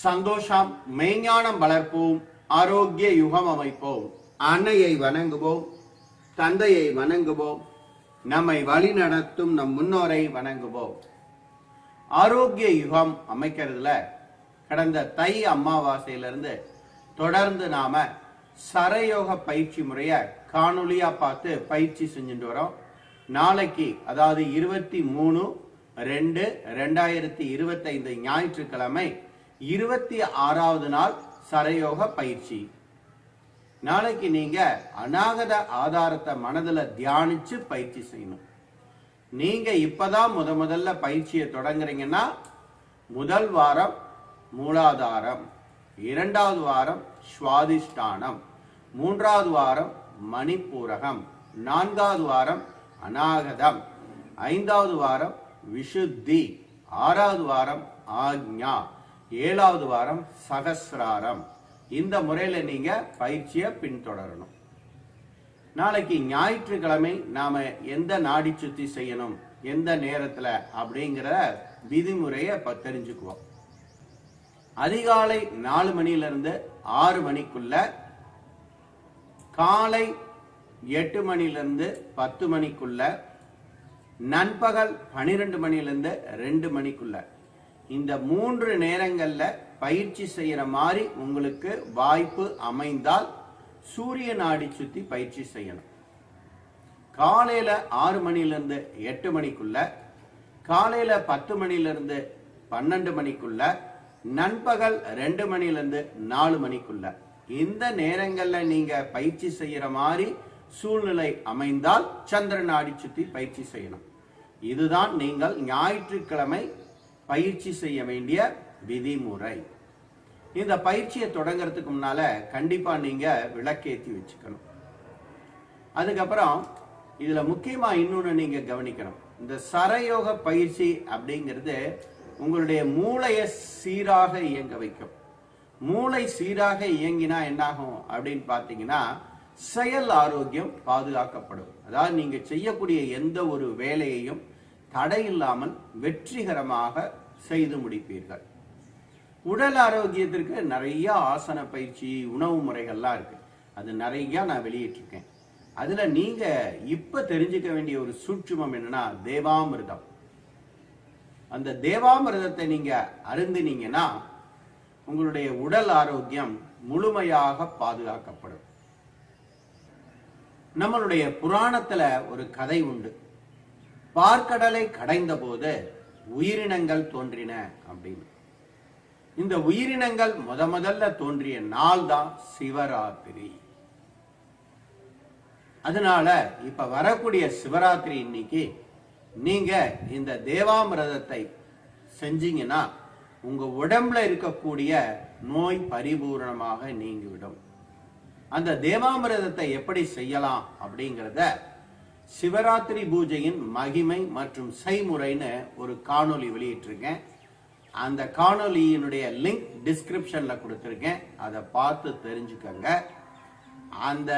சந்தோஷம் மெய்ஞானம் வளர்ப்போம் ஆரோக்கிய யுகம் அமைப்போம். அன்னையை வணங்குவோம் தந்தையை வணங்குவோம் நம்மை வழி நடத்தும் நம் முன்னோரை வணங்குவோம். ஆரோக்கிய யுகம் அமைக்கிறதுல கடந்த தை அமாவாசையிலிருந்து தொடர்ந்து நாம சரயோக பயிற்சி முறைய காணொலியா பார்த்து பயிற்சி செஞ்சுட்டு வரோம். நாளைக்கு அதாவது இருபத்தி மூணு ரெண்டு ரெண்டாயிரத்தி இருபத்தைந்து ஞாயிற்றுக்கிழமை இருபத்தி ஆறாவது நாள் சரயோக பயிற்சி. நாளைக்கு நீங்க அநாகத ஆதாரத்தை மனதில் தியானிச்சு பயிற்சி செய்யணும். நீங்க இப்பதான் முத முதல்ல பயிற்சியை தொடங்குறீங்கன்னா முதல் வாரம் மூலாதாரம் இரண்டாவது வாரம் சுவாதிஷ்டானம் மூன்றாவது வாரம் மணிப்பூரகம் நான்காவது வாரம் அநாகதம் ஐந்தாவது வாரம் விஷுத்தி ஆறாவது வாரம் ஆக்ஞா. ஏழாவது வாரம் சகசிராரம். இந்த முறையில் நீங்கள் பயிற்சியை பின்தொடரணும். நாளைக்கு ஞாயிற்றுக்கிழமை நாம் எந்த நாடி சுத்தி செய்யணும் எந்த நேரத்தில் அப்படிங்கிற விதிமுறையை இப்போ தெரிஞ்சுக்குவோம். அதிகாலை நாலு மணிலருந்து ஆறு மணிக்குள்ள காலை எட்டு மணிலருந்து பத்து மணிக்குள்ள நண்பகல் பனிரெண்டு மணிலிருந்து ரெண்டு மணிக்குள்ள. இந்த மூன்று நேரங்களில் பயிற்சி செய்யற மாதிரி உங்களுக்கு வாய்ப்பு அமைந்தால் சூரிய நாடி சுத்தி பயிற்சி செய்யணும். காலையில ஆறு மணிலேருந்து எட்டு மணிக்குள்ள காலையில பத்து மணிலேருந்து பன்னெண்டு மணிக்குள்ள நண்பகல் ரெண்டு மணிலேருந்து நாலு மணிக்குள்ள. இந்த நேரங்களில் நீங்க பயிற்சி செய்யற மாதிரி சூழ்நிலை அமைந்தால் சந்திர நாடி சுத்தி பயிற்சி செய்யணும். இதுதான் நீங்கள் ஞாயிற்றுக்கிழமை பயிற்சி செய்ய வேண்டிய விதிமுறை. இந்த பயிற்சியை தொடங்குறதுக்கு முன்னால கண்டிப்பா நீங்க விளக்கேத்தி வச்சுக்கணும். அதுக்கப்புறம் இதுல முக்கியமா இன்னொன்னு நீங்க கவனிக்கணும். இந்த சரயோக பயிற்சி அப்படிங்கிறது உங்களுடைய மூளையை சீராக இயங்க வைக்கும். மூளை சீராக இயங்கினா என்னாகும் அப்படின்னு பார்த்தீங்கன்னா செயல் ஆரோக்கியம் பாதுகாக்கப்படும். அதாவது நீங்க செய்யக்கூடிய எந்த ஒரு வேலையையும் தடையில்லாமல் வெற்றிகரமாக செய்து முடிப்பீர்கள். உடல் ஆரோக்கியத்திற்கு நிறைய ஆசன பயிற்சி உணவு முறைகள்லாம் இருக்கு. அது நிறைய நான் வெளியிட்டிருக்கேன். அதுல நீங்க இப்ப தெரிஞ்சுக்க வேண்டிய ஒரு சூட்சுமம் என்னன்னா தேவாமிர்தம். அந்த தேவாமிர்தத்தை நீங்க அருந்தினீங்கன்னா உங்களுடைய உடல் ஆரோக்கியம் முழுமையாக பாதுகாக்கப்படும். நம்மளுடைய புராணத்துல ஒரு கதை உண்டு. பார்க்கடலை கடைந்த போது உயிரினங்கள் தோன்றின அப்படின்னு. இந்த உயிரினங்கள் முத முதல்ல தோன்றிய நாள் தான் சிவராத்திரி. அதனால இப்ப வரக்கூடிய சிவராத்திரி இன்னைக்கு நீங்க இந்த தேவாமிரதத்தை செஞ்சீங்கன்னா உங்க உடம்புல இருக்கக்கூடிய நோய் பரிபூரணமாக நீங்கிவிடும். அந்த தேவாமிரதத்தை எப்படி செய்யலாம் அப்படிங்கிறத சிவராத்திரி பூஜையின் மகிமை மற்றும் செய்முறைன்னு ஒரு காணொளி வெளியிட்டிருக்கேன். அந்த காணொளியினுடைய லிங்க் டிஸ்கிரிப்ஷன்ல கொடுத்துருக்கேன். அதை பார்த்து தெரிஞ்சுக்கங்க. அந்த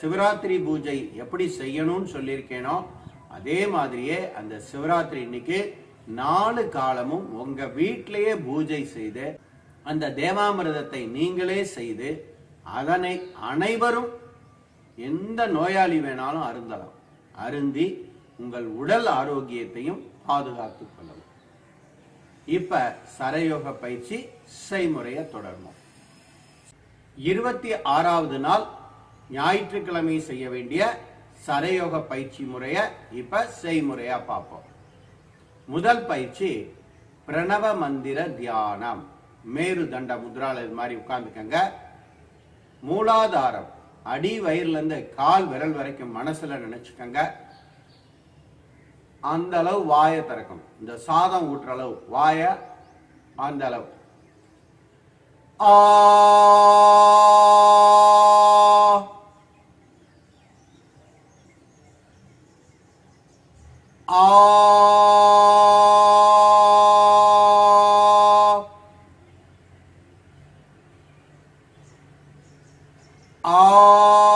சிவராத்திரி பூஜை எப்படி செய்யணும்னு சொல்லியிருக்கேனோ அதே மாதிரியே அந்த சிவராத்திரி இன்னைக்கு நாலு காலமும் உங்க வீட்டிலேயே பூஜை செய்து அந்த தேவாமிரதத்தை நீங்களே செய்து அதனை அனைவரும் எந்த நோயாளி வேணாலும் அருந்தலாம். அருந்தி உங்கள் உடல் ஆரோக்கியத்தையும் பாதுகாத்துக் கொள்ளவும். இப்ப சரயோக பயிற்சி செய்முறையை தொடரணும் இருபத்தி ஆறாவது நாள் ஞாயிற்றுக்கிழமை செய்ய வேண்டிய சரயோக பயிற்சி முறைய இப்ப செய்முறையா பார்ப்போம். முதல் பயிற்சி பிரணவ மந்திர தியானம். மேரு தண்ட முத்ரால இது மாதிரி உட்கார்ந்துக்கங்க. மூலாதாரம். அடி வயிறுல இருந்து கால் விரல் வரைக்கும் மனசுல நினச்சிக்கங்க. அந்த அளவு வாயை திறக்கணும். இந்த சாதம் ஊட்டுற அளவு. வாய அந்த அளவு. ஆ. ஆ. ஆ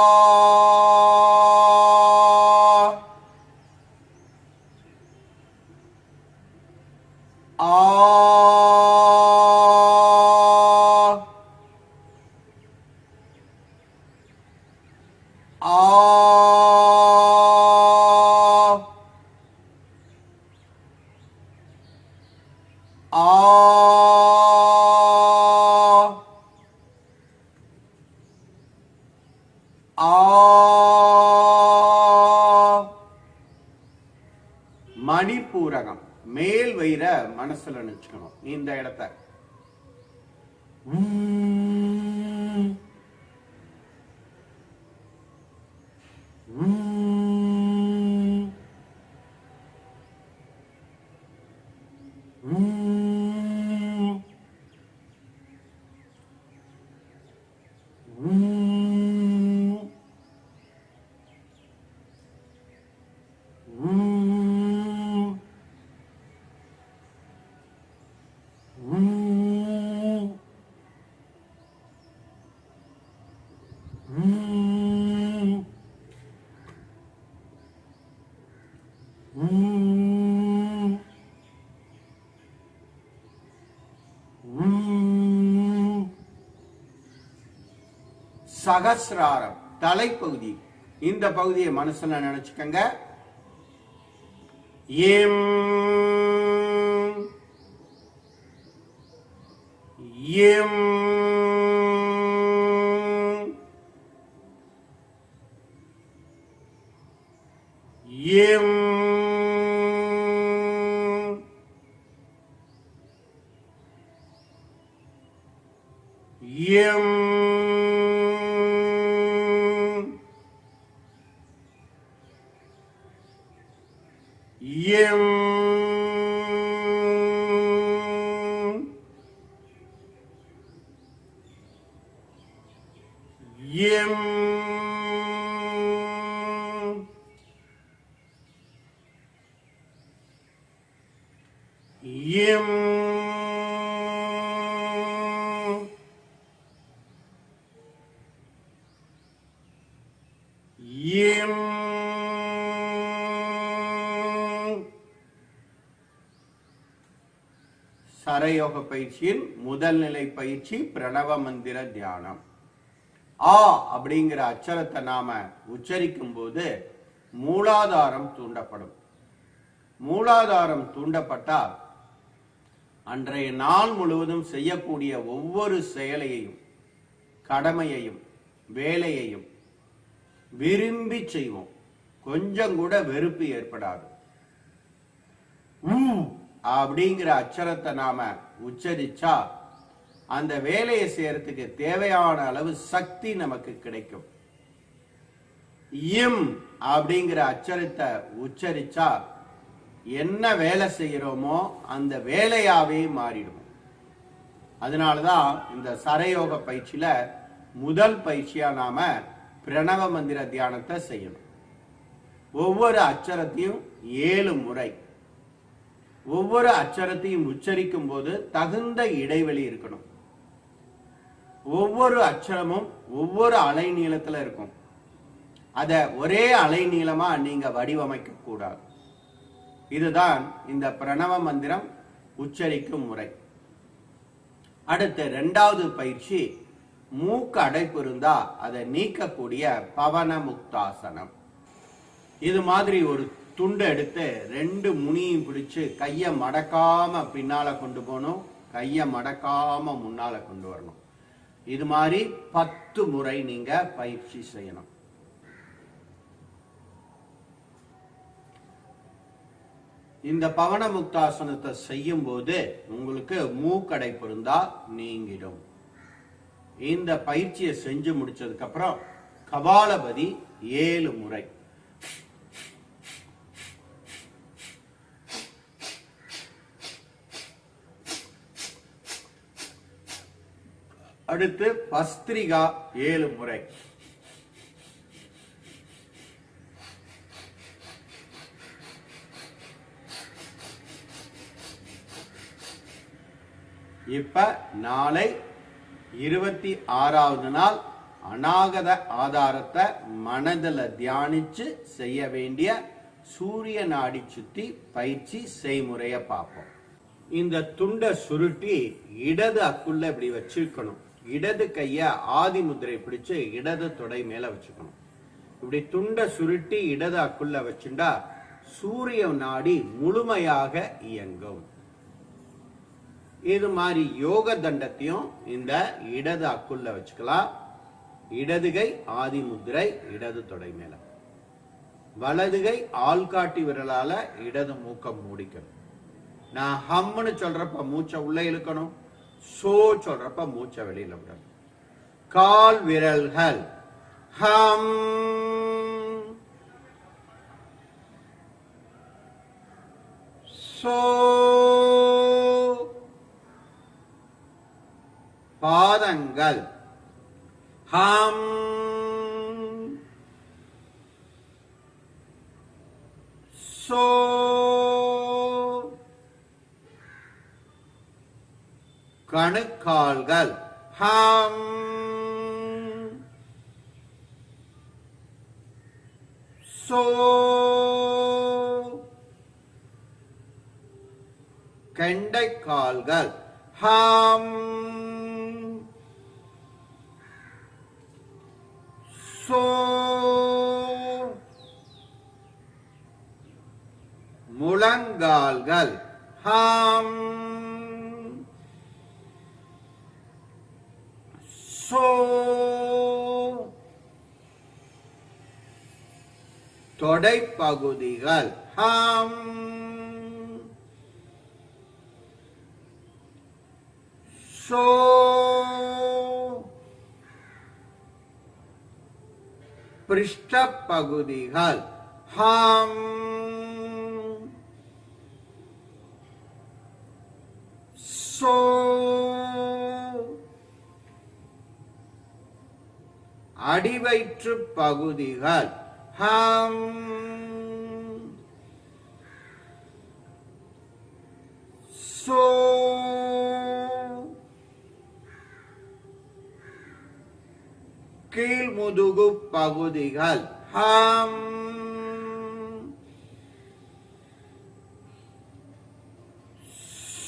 மனசுல நினைச்சுக்கணும். இந்த இடத்த. சகசிராரம் தலைப்பகுதி. இந்த பகுதியை மனசுல நினைச்சுக்கங்க. எம் எம் எம் Yim. யோக பயிற்சியின் முதல் நிலை பயிற்சி பிரணவ மந்திர தியானம். ஆ அப்படிங்கிற அச்சரத்தை நாம உச்சரிக்கும் போது மூலாதாரம் தூண்டப்படும். மூலாதாரம் தூண்டப்பட்டால் அன்றைய நாள் முழுவதும் செய்யக்கூடிய ஒவ்வொரு செயலையையும் கடமையையும் வேலையையும் விரும்பி செய்வோம். கொஞ்சம் கூட வெறுப்பு ஏற்படாது. அப்படிங்கிற அச்சரத்தை நாம உச்சரிச்சா அந்த வேலையை செய்யறதுக்கு தேவையான அளவு சக்தி நமக்கு கிடைக்கும். இம் அப்படிங்கிற அச்சரத்தை உச்சரிச்சா என்ன வேலை செய்யறோமோ அந்த வேலையாவே மாறிடும். அதனாலதான் இந்த சரயோக பயிற்சியில முதல் பயிற்சியா நாம பிரணவ மந்திர தியானத்தை செய்யணும். ஒவ்வொரு அச்சரத்தையும் ஏழு முறை ஒவ்வொரு அச்சரத்தையும் உச்சரிக்கும் போது தகுந்த இடைவெளி இருக்கணும். ஒவ்வொரு அச்சரமும் ஒவ்வொரு அலை நீளத்துல இருக்கும். அத ஒரே அலை நீளமா நீங்க வடிவமைக்க கூடாது. இதுதான் இந்த பிரணவ மந்திரம் உச்சரிக்கும் முறை. அடுத்து ரெண்டாவது பயிற்சி மூக்கு அடைப்பு இருந்தா அதை நீக்கக்கூடிய பவன முக்தாசனம் இது மாதிரி ஒரு துண்டை எடுத்து ரெண்டு முனியும் பிடிச்சு கையை மடக்காம பின்னால கொண்டு போகணும். கையை மடக்காம முன்னால கொண்டு வரணும். இது மாதிரி பத்து முறை நீங்க பயிற்சி செய்யணும். இந்த பவன முக்தாசனத்தை செய்யும் போது உங்களுக்கு மூக்கடை பொருந்தா நீங்கிடும். இந்த பயிற்சியை செஞ்சு முடிச்சதுக்கு அப்புறம் கபாலபதி ஏழு முறை. அடுத்து பஸ்திரிகா ஏழு முறை. இப்ப நாளை இருபத்தி ஆறாவது நாள் அநாகத ஆதாரத்தை மனதில் தியானிச்சு செய்ய வேண்டிய சூரிய நாடி சுத்தி பயிற்சி செய்முறையை பார்ப்போம். இந்த துண்டை சுருட்டி இடது அக்குள்ள இப்படி வச்சிருக்கணும். இடது கையை ஆதி முதிரை பிடிச்சு இடது தொடை மேல வச்சுக்கணும். இப்படி துண்டை சுருட்டி இடது அக்குள்ள வச்சுண்டா சூரிய நாடி முழுமையாக இயங்கும். இது மாதிரி யோக தண்டத்தையும் இந்த இடது அக்குள்ள வச்சுக்கலாம். இடது கை ஆதி முதிரை இடது தொடை மேல. வலதுகை ஆள்காட்டி விரலால இடது மூக்கம் மூடிக்கணும். நான் ஹம்னு சொல்றப்ப மூச்சை உள்ள இழுக்கணும். சோ சொல்றப்ப மூச்சை வெளியில விடணும். கால் விரல்கள். ஹம். சோ. பாதங்கள். ஹம். சோ. கணுக்கால்கள். ஹம். சோ. கெண்டைக்கால்கள். ஹம். சோ. முழங்கால்கள். ஹம். தொடை பகுதிகள் ஹம் சோ பிருஷ்ட பகுதிகள் ஹம் சோ அடிவயிற்று பகுதிகள். ஹம். சோ. கீழ்முதுகு பகுதிகள். ஹம்.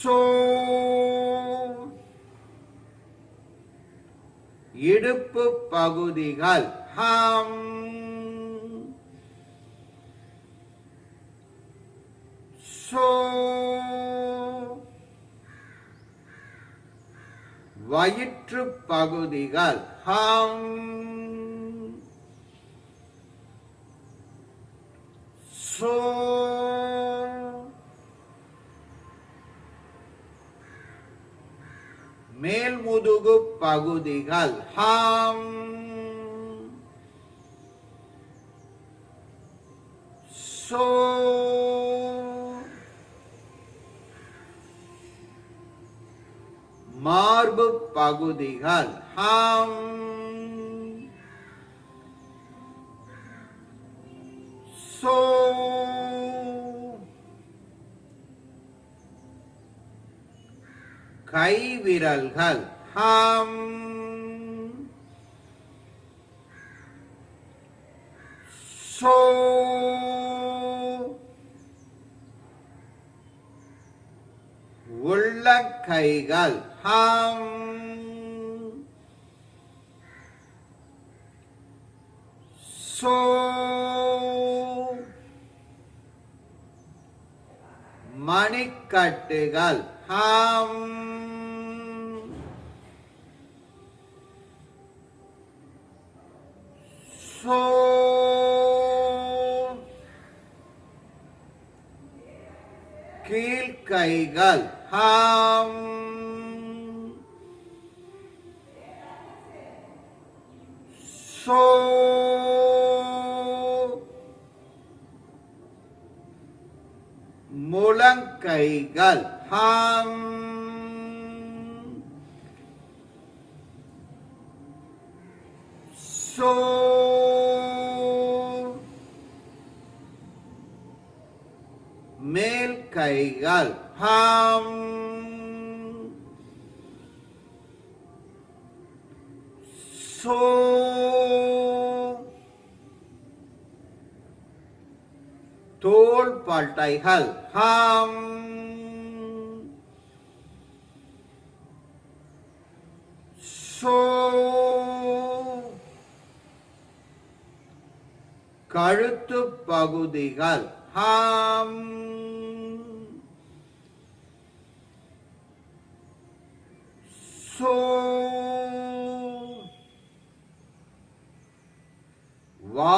சோ. இடுப்பு பகுதிகள். ஹம். சோ. வயிற்று பகுதிகள். ஹம். சோ. மேல் முதுகு பகுதிகள் ஹம் சோ மார்பு பகுதிகள் ஹம் சோ கைவிரல்கள் ஹம். சோ. கைகள். ஹம். சோ. மணிக்கட்டுகள். ஹம். சோ கீழ்கைகள் ஹம் சோ முழங்கைகள் ஹம் சோ கைகள் ஹம். சோ. தோள் பட்டைகள் ஹம். சோ. கழுத்து பகுதிகள். ஹம் சோ வாய்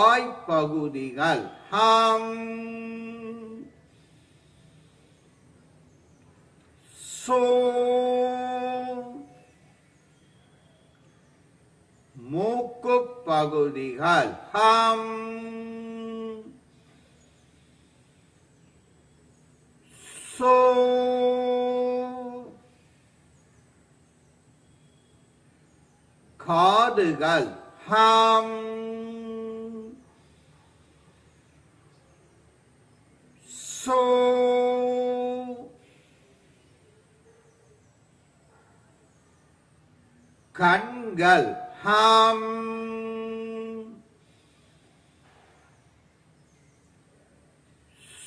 வாய்ப்பகுதிகள் ஹம் சோ மூக்கு பகுதிகள் ஹம் சோ காதுகள் ஹம். சோ. கண்கள். ஹம்.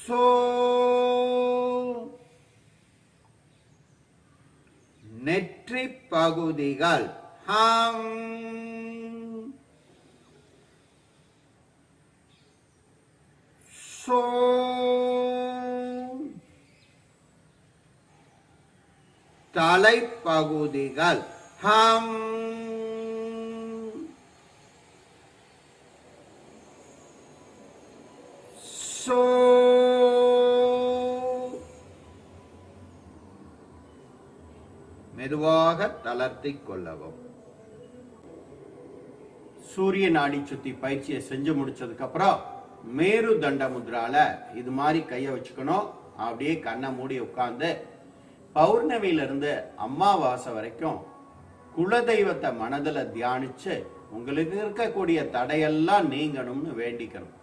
சோ. நெற்றி பகுதிகள் ஹம். சோ. தலைப்பகுதிகள். ஹம். சோ. மெதுவாக தளர்த்திக் கொள்ளவும். சூரிய நாடி சுத்தி பயிற்சியை செஞ்சு முடிச்சதுக்கு அப்புறம் மேரு தண்ட முத்ரால இது மாதிரி கைய வச்சுக்கணும். அப்படியே கண்ணை மூடி உட்கார்ந்து பௌர்ணமியில இருந்து அமாவாசை வரைக்கும் குலதெய்வத்தை மனதுல தியானிச்சு உங்களுக்கு இருக்கக்கூடிய தடையெல்லாம் நீங்கணும்னு வேண்டிக்கணும்.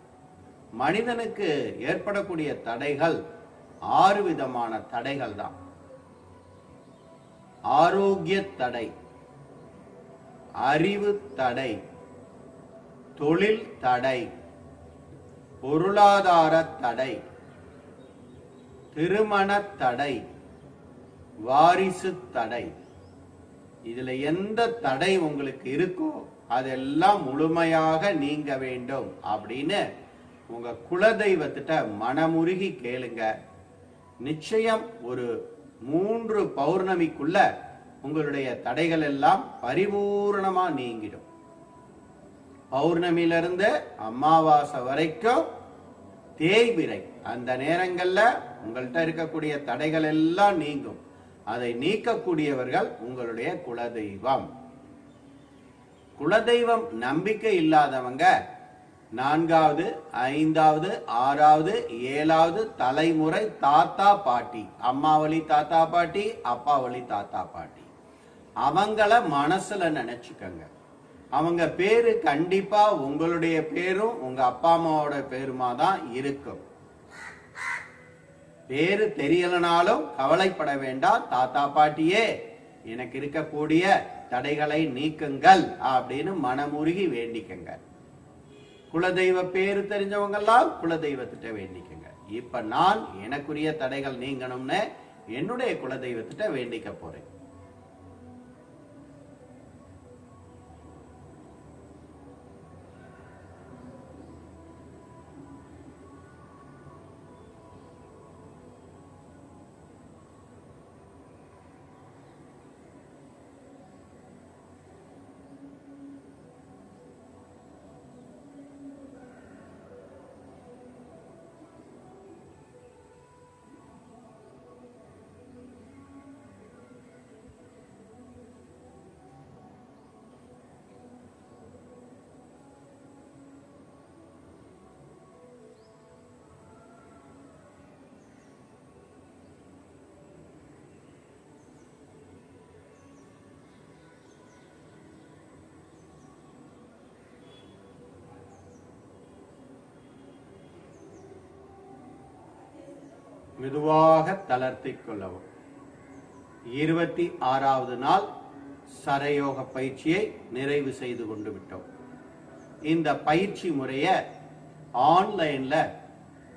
மனிதனுக்கு ஏற்படக்கூடிய தடைகள் ஆறு விதமான தடைகள் தான். ஆரோக்கிய தடை அறிவு தடை தொழில் தடை பொருளாதார தடை திருமண தடை வாரிசு தடை. இதுல எந்த தடை உங்களுக்கு இருக்கோ அதெல்லாம் முழுமையாக நீங்க வேண்டும் அப்படின்னு உங்க குலதெய்வத்திட்ட மனமுருகி கேளுங்க. நிச்சயம் ஒரு மூன்று பௌர்ணமிக்குள்ள உங்களுடைய தடைகள் எல்லாம் பரிபூர்ணமா நீங்கிடும். பௌர்ணமியிலிருந்து அமாவாசை வரைக்கும் தேய்பிரை அந்த நேரங்களில் உங்கள்கிட்ட இருக்கக்கூடிய தடைகள் எல்லாம் நீங்கும். அதை நீக்கக்கூடியவர்கள் உங்களுடைய குலதெய்வம். குலதெய்வம் நம்பிக்கை இல்லாதவங்க நான்காவது ஐந்தாவது ஆறாவது ஏழாவது தலைமுறை தாத்தா பாட்டி. அம்மா வழி தாத்தா பாட்டி அப்பா வழி தாத்தா பாட்டி. அவங்கள மனசுல நினைச்சுக்கங்க. அவங்க பேரு கண்டிப்பா உங்களுடைய பேரும் உங்க அப்பா அம்மாவோட பேருமா தான் இருக்கும். பேரு தெரியலனாலும் கவலைப்பட வேண்டாம் தாத்தா பாட்டியே எனக்கு இருக்கக்கூடிய தடைகளை நீக்குங்கள் அப்படின்னு மனமுருகி வேண்டிக்கங்க. குலதெய்வ பேரு தெரிஞ்சவங்க எல்லாம் குலதெய்வத்திட்ட வேண்டிக்கங்க. இப்ப நான் எனக்குரிய தடைகள் நீங்கணும்னு என்னுடைய குலதெய்வத்திட்ட வேண்டிக்க போறேன். மெதுவாக தளர்த்தி கொள்ளவும். இருபத்தி ஆறாவது நாள் சரயோக பயிற்சியை நிறைவு செய்து கொண்டு விட்டோம். இந்த பயிற்சி முறைய ஆன்லைன்ல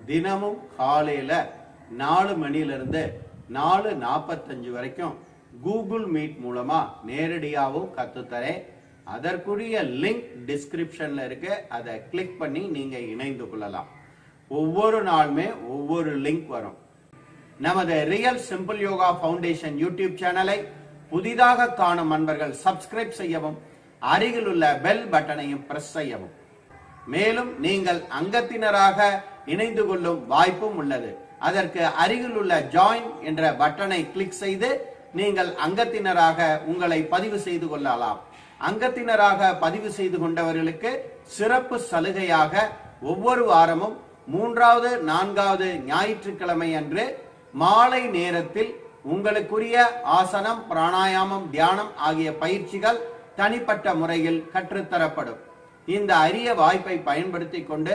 தினமும் காலையில நாலு மணிலிருந்து நாலு நாற்பத்தஞ்சு வரைக்கும் கூகுள் மீட் மூலமா நேரடியாகவும் கத்துத்தரேன். அதற்குரிய லிங்க் டிஸ்கிரிப்ஷன்ல இருக்கு. அதை கிளிக் பண்ணி நீங்க இணைந்து கொள்ளலாம். ஒவ்வொரு நாளுமே ஒவ்வொரு லிங்க் வரும். நமது real simple yoga foundation YouTube சேனலை புதிதாக காணும் அன்பர்கள் சப்ஸ்கிரைப் செய்யவும் அருகில் உள்ள பெல் பட்டனையும் பிரஸ் செய்யவும். மேலும் நீங்கள் அங்கத்தினராக இணைந்து கொள்ளும் வாய்ப்பும் உள்ளது. அதற்கு அருகில் உள்ள ஜாயின் என்ற பட்டனை கிளிக் செய்து நீங்கள் அங்கத்தினராக உங்களை பதிவு செய்து கொள்ளலாம். அங்கத்தினராக பதிவு செய்து கொண்டவர்களுக்கு சிறப்பு சலுகையாக ஒவ்வொரு வாரமும் மூன்றாவது நான்காவது ஞாயிற்றுக்கிழமை அன்று மாலை நேரத்தில் உங்களுக்குரிய ஆசனம் பிராணாயாமம் தியானம் ஆகிய பயிற்சிகள் தனிப்பட்ட முறையில் கற்றுத்தரப்படும். இந்த அரிய வாய்ப்பை பயன்படுத்திக் கொண்டு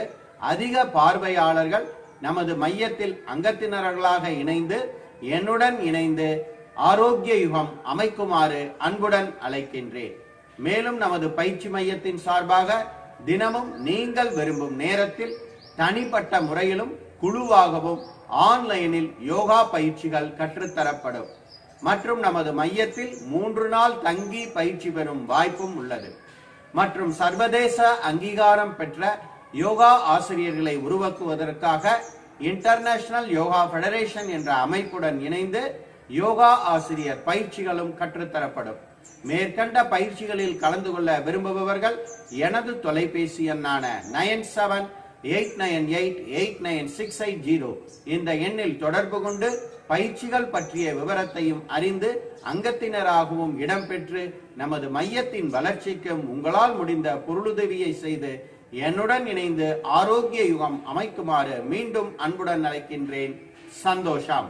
அதிக பார்வையாளர்கள் நமது மையத்தில் அங்கத்தினர்களாக இணைந்து என்னுடன் இணைந்து ஆரோக்கிய யுகம் அமைக்குமாறு அன்புடன் அழைக்கின்றேன். மேலும் நமது பயிற்சி மையத்தின் சார்பாக தினமும் நீங்கள் விரும்பும் நேரத்தில் தனிப்பட்ட முறையிலும் குழுவாகவும் ஆன்லைனில் யோகா பயிற்சிகள் கற்றுத்தரப்படும். மற்றும் நமது மையத்தில் மூன்று நாள் தங்கி பயிற்சி பெறும் வாய்ப்பும் உள்ளது. மற்றும் சர்வதேச அங்கீகாரம் பெற்ற யோகா ஆசிரியர்களை உருவாக்குவதற்காக இன்டர்நேஷனல் யோகா ஃபெடரேஷன் என்ற அமைப்புடன் இணைந்து யோகா ஆசிரியர் பயிற்சிகளும் கற்றுத்தரப்படும். மேற்கண்ட பயிற்சிகளில் கலந்து கொள்ள விரும்புபவர்கள் எனது தொலைபேசி எண்ணான nine seven eight nine eight eight nine six eight zero இந்த எண்ணில் தொடர்பு கொண்டு பயிற்சிகள் பற்றிய விவரத்தையும் அறிந்து அங்கத்தினராகவும் இடம்பெற்று நமது மையத்தின் வளர்ச்சிக்கும் உங்களால் முடிந்த பொருளுதவியை செய்து என்னுடன் இணைந்து ஆரோக்கிய யுகம் அமைக்குமாறு மீண்டும் அன்புடன் அழைக்கின்றேன். சந்தோஷம்.